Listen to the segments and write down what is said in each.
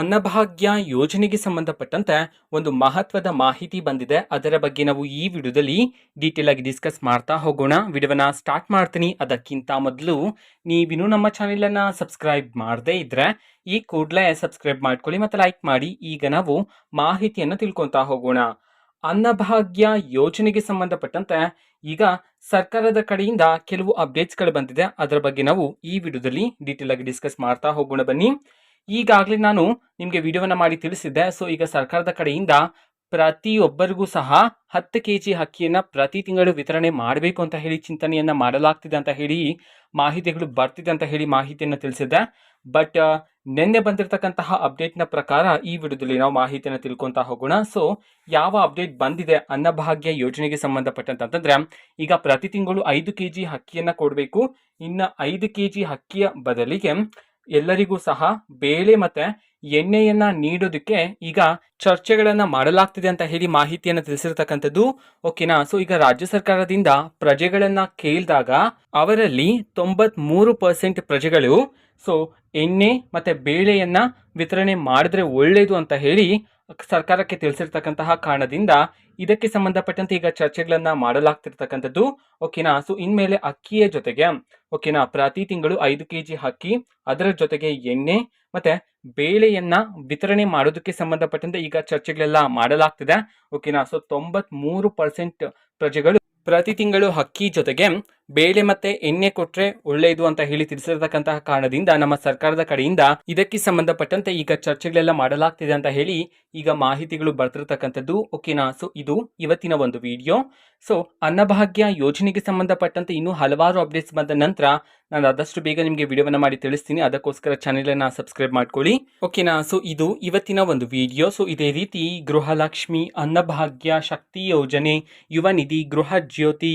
ಅನ್ನಭಾಗ್ಯ ಯೋಜನೆಗೆ ಸಂಬಂಧಪಟ್ಟಂತೆ ಒಂದು ಮಹತ್ವದ ಮಾಹಿತಿ ಬಂದಿದೆ. ಅದರ ಬಗ್ಗೆ ನಾವು ಈ ವಿಡಿಯೋದಲ್ಲಿ ಡೀಟೇಲ್ ಆಗಿ ಡಿಸ್ಕಸ್ ಮಾಡ್ತಾ ಹೋಗೋಣ. ವಿಡಿಯೋನ ಸ್ಟಾರ್ಟ್ ಮಾಡ್ತೀನಿ. ಅದಕ್ಕಿಂತ ಮೊದಲು ನೀವಿನ್ನೂ ನಮ್ಮ ಚಾನೆಲನ್ನು ಸಬ್ಸ್ಕ್ರೈಬ್ ಮಾಡದೇ ಇದ್ರೆ ಈ ಕೂಡಲೇ ಸಬ್ಸ್ಕ್ರೈಬ್ ಮಾಡ್ಕೊಳ್ಳಿ ಮತ್ತು ಲೈಕ್ ಮಾಡಿ. ಈಗ ನಾವು ಮಾಹಿತಿಯನ್ನು ತಿಳ್ಕೊತಾ ಹೋಗೋಣ. ಅನ್ನಭಾಗ್ಯ ಯೋಜನೆಗೆ ಸಂಬಂಧಪಟ್ಟಂತೆ ಈಗ ಸರ್ಕಾರದ ಕಡೆಯಿಂದ ಕೆಲವು ಅಪ್ಡೇಟ್ಸ್ಗಳು ಬಂದಿದೆ. ಅದರ ಬಗ್ಗೆ ನಾವು ಈ ವಿಡಿಯೋದಲ್ಲಿ ಡೀಟೇಲ್ ಆಗಿ ಡಿಸ್ಕಸ್ ಮಾಡ್ತಾ ಹೋಗೋಣ ಬನ್ನಿ. ಈಗಾಗಲೇ ನಾನು ನಿಮಗೆ ವಿಡಿಯೋವನ್ನು ಮಾಡಿ ತಿಳಿಸಿದ್ದೆ. ಸೊ ಈಗ ಸರ್ಕಾರದ ಕಡೆಯಿಂದ ಪ್ರತಿಯೊಬ್ಬರಿಗೂ ಸಹ ಹತ್ತು ಕೆ ಜಿ ಅಕ್ಕಿಯನ್ನು ಪ್ರತಿ ತಿಂಗಳು ವಿತರಣೆ ಮಾಡಬೇಕು ಅಂತ ಹೇಳಿ ಚಿಂತನೆಯನ್ನು ಮಾಡಲಾಗ್ತಿದೆ ಅಂತ ಹೇಳಿ ಮಾಹಿತಿಗಳು ಬರ್ತಿದೆ ಅಂತ ಹೇಳಿ ಮಾಹಿತಿಯನ್ನು ತಿಳಿಸಿದ್ದೆ. ಬಟ್ ನಿನ್ನೆ ಬಂದಿರತಕ್ಕಂತಹ ಅಪ್ಡೇಟ್ನ ಪ್ರಕಾರ ಈ ವಿಡಿಯೋದಲ್ಲಿ ನಾವು ಮಾಹಿತಿಯನ್ನು ತಿಳ್ಕೊತಾ ಹೋಗೋಣ. ಸೊ ಯಾವ ಅಪ್ಡೇಟ್ ಬಂದಿದೆ ಅನ್ನಭಾಗ್ಯ ಯೋಜನೆಗೆ ಸಂಬಂಧಪಟ್ಟಂತಂದ್ರೆ ಈಗ ಪ್ರತಿ ತಿಂಗಳು ಐದು ಕೆ ಜಿ ಅಕ್ಕಿಯನ್ನು ಕೊಡಬೇಕು. ಇನ್ನು ಐದು ಕೆ ಜಿ ಅಕ್ಕಿಯ ಬದಲಿಗೆ ಎಲ್ಲರಿಗೂ ಸಹ ಬೇಳೆ ಮತ್ತೆ ಎಣ್ಣೆಯನ್ನ ನೀಡೋದಕ್ಕೆ ಈಗ ಚರ್ಚೆಗಳನ್ನ ಮಾಡಲಾಗ್ತಿದೆ ಅಂತ ಹೇಳಿ ಮಾಹಿತಿಯನ್ನ ತಿಳಿಸಿರ್ತಕ್ಕಂಥದ್ದು. ಓಕೆನಾ ಸೊ ಈಗ ರಾಜ್ಯ ಸರ್ಕಾರದಿಂದ ಪ್ರಜೆಗಳನ್ನ ಕೇಳಿದಾಗ ಅವರಲ್ಲಿ ತೊಂಬತ್ ಮೂರು ಪರ್ಸೆಂಟ್ ಪ್ರಜೆಗಳು ಸೊ ಎಣ್ಣೆ ಮತ್ತೆ ಬೇಳೆಯನ್ನ ವಿತರಣೆ ಮಾಡಿದ್ರೆ ಒಳ್ಳೇದು ಅಂತ ಹೇಳಿ ಸರ್ಕಾರಕ್ಕೆ ತಿಳಿಸಿರ್ತಕ್ಕಂತಹ ಕಾರಣದಿಂದ ಇದಕ್ಕೆ ಸಂಬಂಧಪಟ್ಟಂತೆ ಈಗ ಚರ್ಚೆಗಳನ್ನು ಮಾಡಲಾಗ್ತಿರ್ತಕ್ಕಂಥದ್ದು. ಓಕೆನಾ? ಸೊ ಇನ್ಮೇಲೆ ಅಕ್ಕಿಯ ಜೊತೆಗೆ, ಓಕೆನಾ? ಪ್ರತಿ ತಿಂಗಳು ಐದು ಕೆ ಜಿ ಅಕ್ಕಿ, ಅದರ ಜೊತೆಗೆ ಎಣ್ಣೆ, ಮತ್ತೆ ಬೇಳೆಯನ್ನ ವಿತರಣೆ ಮಾಡೋದಕ್ಕೆ ಸಂಬಂಧಪಟ್ಟಂತೆ ಈಗ ಚರ್ಚೆಗಳೆಲ್ಲ ಮಾಡಲಾಗ್ತಿದೆ. ಓಕೆನಾ? ಸೊ ತೊಂಬತ್ ಮೂರು ಪರ್ಸೆಂಟ್ ಪ್ರಜೆಗಳು ಪ್ರತಿ ತಿಂಗಳು ಅಕ್ಕಿ ಜೊತೆಗೆ ಬೇಳೆ ಮತ್ತೆ ಎಣ್ಣೆ ಕೊಟ್ರೆ ಒಳ್ಳೆಯದು ಅಂತ ಹೇಳಿ ತಿಳಿಸಿರ್ತಕ್ಕಂತಹ ಕಾರಣದಿಂದ ನಮ್ಮ ಸರ್ಕಾರದ ಕಡೆಯಿಂದ ಇದಕ್ಕೆ ಸಂಬಂಧಪಟ್ಟಂತೆ ಈಗ ಚರ್ಚೆಗಳೆಲ್ಲ ಮಾಡಲಾಗ್ತಿದೆ ಅಂತ ಹೇಳಿ ಈಗ ಮಾಹಿತಿಗಳು ಬರ್ತಿರ್ತಕ್ಕಂಥದ್ದು. ಓಕೆನಾ ಸೊ ಇದು ಇವತ್ತಿನ ಒಂದು ವಿಡಿಯೋ ಸೊ ಅನ್ನಭಾಗ್ಯ ಯೋಜನೆಗೆ ಸಂಬಂಧಪಟ್ಟಂತೆ ಇನ್ನೂ ಹಲವಾರು ಅಪ್ಡೇಟ್ಸ್ ಬಂದ ನಂತರ ನಾನು ಆದಷ್ಟು ಬೇಗ ನಿಮಗೆ ವಿಡಿಯೋವನ್ನು ಮಾಡಿ ತಿಳಿಸ್ತೀನಿ. ಅದಕ್ಕೋಸ್ಕರ ಚಾನೆಲನ್ನು ಸಬ್ಸ್ಕ್ರೈಬ್ ಮಾಡ್ಕೊಳ್ಳಿ. ಓಕೆನಾ ಸೊ ಇದು ಇವತ್ತಿನ ಒಂದು ವಿಡಿಯೋ ಸೊ ಇದೇ ರೀತಿ ಗೃಹಲಕ್ಷ್ಮಿ ಅನ್ನಭಾಗ್ಯ ಶಕ್ತಿ ಯೋಜನೆ, ಯುವ ನಿಧಿ, ಗೃಹ ಜ್ಯೋತಿ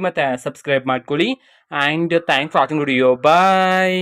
ಮತ್ತು ಸಬ್ಸ್ಕ್ರೈಬ್ ಮಾಡ್ಕೊಳ್ಳಿ. And thanks watching video bye